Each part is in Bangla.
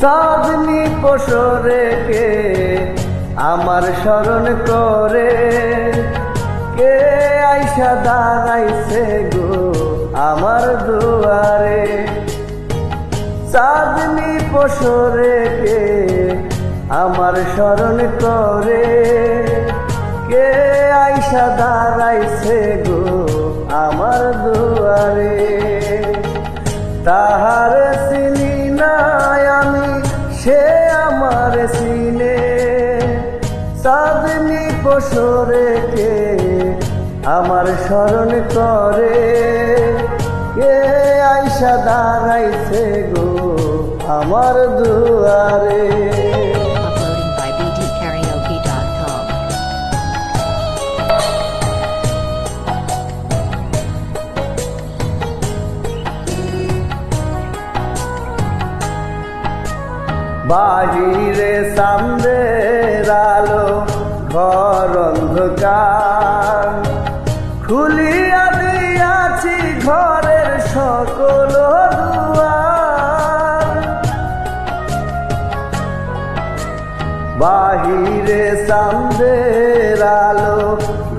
সাদনি পশরে কে আমার স্মরণ করে? কে আইসা দাঁড়াইছে গো আমার দুয়ারে? চাঁদনি পশরে কে আমার স্মরণ করে? কে আইসা দাঁড়াইছে গো আমার দুয়ারে? তাহার চাঁদনি কে আমার স্মরণ করে কে আইসা দাঁড়াইছে গো আমার দুয়ারে. বাহিরে সামনের আলো ঘর অন্ধকার। খুলিয়া দিয়াছি ঘরের সকল দুয়ার। বাহিরে সামনের আলো,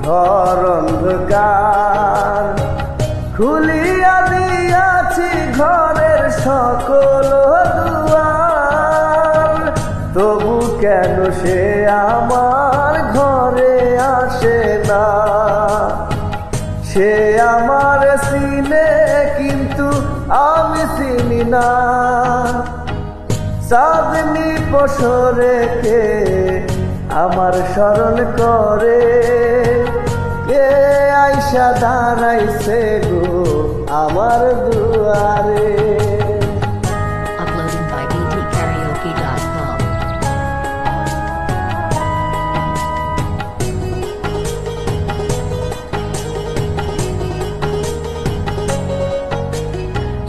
ঘর অন্ধকার। খুলিয়া দিয়াছি ঘরের সকল দুয়ার। তবু কেন সে আমার সে আমার সিনে, কিন্তু আমি চিনি না। চাঁদনি পশরে কে আমার স্মরণ করে? কে আইসা দাঁড়াইছে গো আমার দুয়ারে?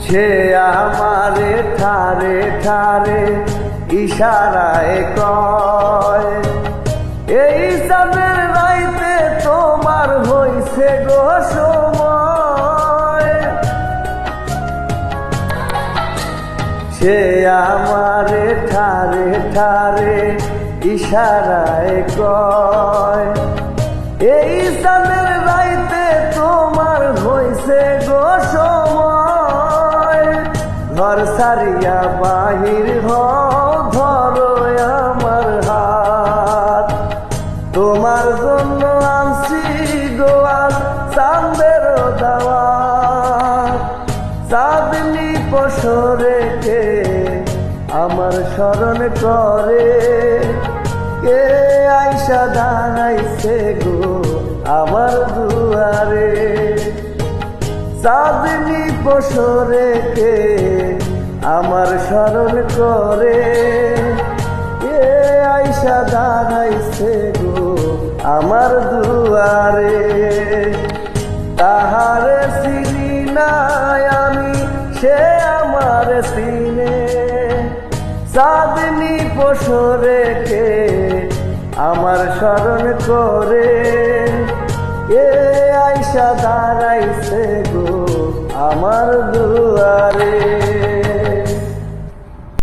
সে আমারে ঠারে ঠারে ইশারায় কয়। এই চাঁদের রাইতে তোমার হইছে গো সময়। সে আমারে ঠারে ঠারে ইশারায় কয়। এই চাঁদের রাইতে তোমার হইছে গো সারিয়া বাহির ধরো আমার হাত। তোমার জন্য আনছি গোয়াল, চাঁদের দাওয়াত। চাঁদনি পশরে কে আমার স্মরণ করে? কে আইসা দাঁড়াইছে গো আমার দুয়ারে? চাঁদনি পশরে কে আমার স্মরণ করে। এ আইসা দাঁড়াইছে গো আমার দুয়ারে। তাহার চিনি নাই আমি, সে আমার সিনে। চাঁদনি পশরে কে আমার স্মরণ করে? এ আইসা দাঁড়াইছে গো আমার দুয়ারে।